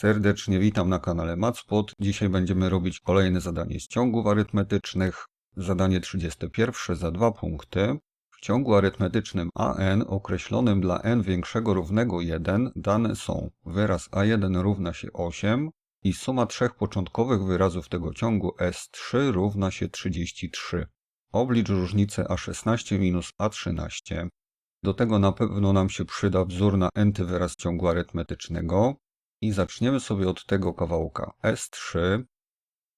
Serdecznie witam na kanale Matspot. Dzisiaj będziemy robić kolejne zadanie z ciągów arytmetycznych. Zadanie 31 za dwa punkty. W ciągu arytmetycznym AN określonym dla n większego równego 1 dane są wyraz A1 równa się 8 i suma trzech początkowych wyrazów tego ciągu S3 równa się 33. Oblicz różnicę A16 minus A13. Do tego na pewno nam się przyda wzór na n-ty wyraz ciągu arytmetycznego. I zaczniemy sobie od tego kawałka. S3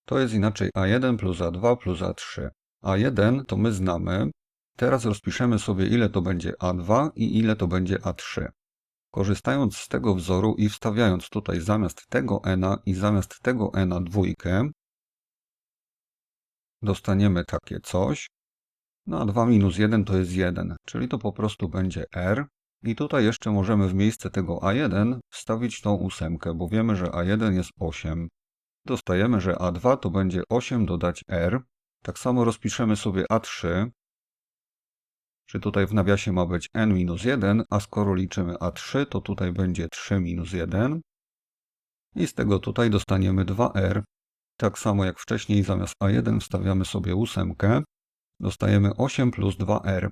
to jest inaczej A1 plus A2 plus A3. A1 to my znamy. Teraz rozpiszemy sobie ile to będzie A2 i ile to będzie A3. Korzystając z tego wzoru i wstawiając tutaj zamiast tego n i zamiast tego n dwójkę, dostaniemy takie coś. No a 2 minus 1 to jest 1, czyli to po prostu będzie R. I tutaj jeszcze możemy w miejsce tego A1 wstawić tą ósemkę, bo wiemy, że A1 jest 8. Dostajemy, że A2 to będzie 8 dodać R. Tak samo rozpiszemy sobie A3. Czy tutaj w nawiasie ma być n minus 1, a skoro liczymy A3, to tutaj będzie 3 minus 1. I z tego tutaj dostaniemy 2R. Tak samo jak wcześniej zamiast A1 wstawiamy sobie ósemkę. Dostajemy 8 plus 2R.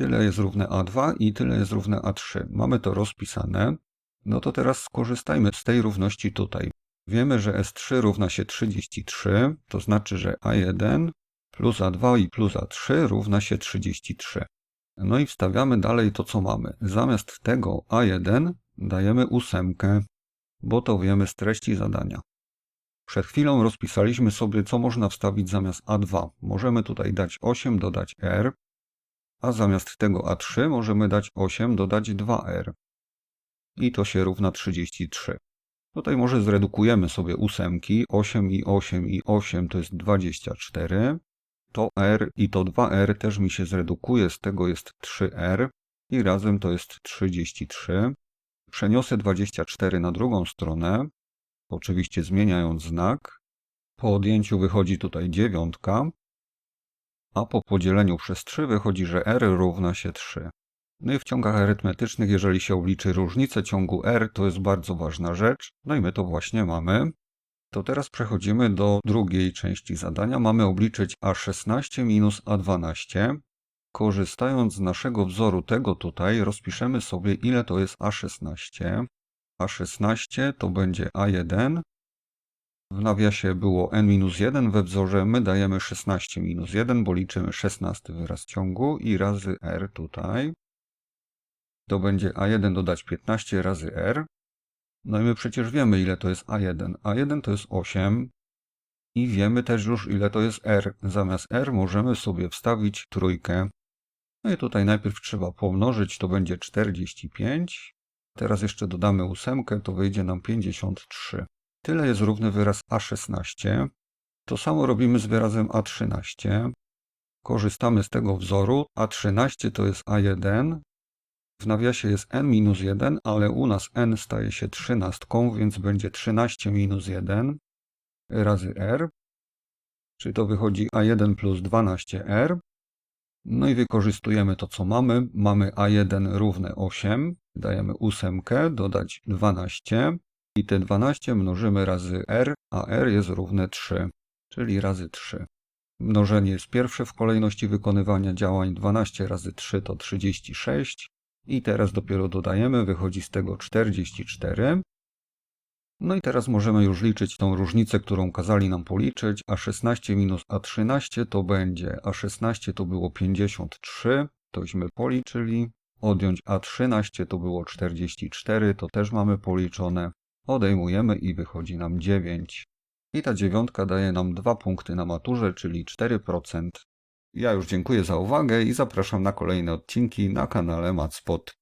Tyle jest równe A2 i tyle jest równe A3. Mamy to rozpisane. No to teraz skorzystajmy z tej równości tutaj. Wiemy, że S3 równa się 33, to znaczy, że A1 plus A2 i plus A3 równa się 33. No i wstawiamy dalej to, co mamy. Zamiast tego A1 dajemy ósemkę, bo to wiemy z treści zadania. Przed chwilą rozpisaliśmy sobie, co można wstawić zamiast A2. Możemy tutaj dać 8, dodać R, a zamiast tego A3 możemy dać 8, dodać 2R. I to się równa 33. Tutaj może zredukujemy sobie ósemki. 8 i 8 i 8 to jest 24. To R i to 2R też mi się zredukuje, z tego jest 3R i razem to jest 33. Przeniosę 24 na drugą stronę, oczywiście zmieniając znak. Po odjęciu wychodzi tutaj dziewiątka, a po podzieleniu przez 3 wychodzi, że r równa się 3. No i w ciągach arytmetycznych, jeżeli się obliczy różnicę ciągu r, to jest bardzo ważna rzecz. No i my to właśnie mamy. To teraz przechodzimy do drugiej części zadania. Mamy obliczyć a16 minus a12. Korzystając z naszego wzoru tego tutaj, rozpiszemy sobie ile to jest a16. a16 to będzie a1 w nawiasie było n-1, we wzorze my dajemy 16 minus 1, bo liczymy 16 wyraz ciągu i razy r tutaj. To będzie a1 dodać 15 razy r. No i my przecież wiemy ile to jest a1. a1 to jest 8 i wiemy też już ile to jest r. Zamiast r możemy sobie wstawić trójkę. No i tutaj najpierw trzeba pomnożyć, to będzie 45. Teraz jeszcze dodamy ósemkę, to wyjdzie nam 53. Tyle jest równy wyraz A16. To samo robimy z wyrazem A13. Korzystamy z tego wzoru. A13 to jest A1. W nawiasie jest n-1, ale u nas n staje się 13, więc będzie 13 minus 1 razy r. Czyli to wychodzi A1 plus 12r. No i wykorzystujemy to, co mamy. Mamy A1 równe 8. Dajemy ósemkę, dodać 12 i te 12 mnożymy razy r, a r jest równe 3, czyli razy 3. Mnożenie jest pierwsze w kolejności wykonywania działań. 12 razy 3 to 36. I teraz dopiero dodajemy, wychodzi z tego 44. No i teraz możemy już liczyć tą różnicę, którą kazali nam policzyć. A16 minus A13 to będzie, A16 to było 53, tośmy policzyli. Odjąć A13 to było 44, to też mamy policzone. Odejmujemy i wychodzi nam 9. I ta dziewiątka daje nam 2 punkty na maturze, czyli 4%. Ja już dziękuję za uwagę i zapraszam na kolejne odcinki na kanale Matspot.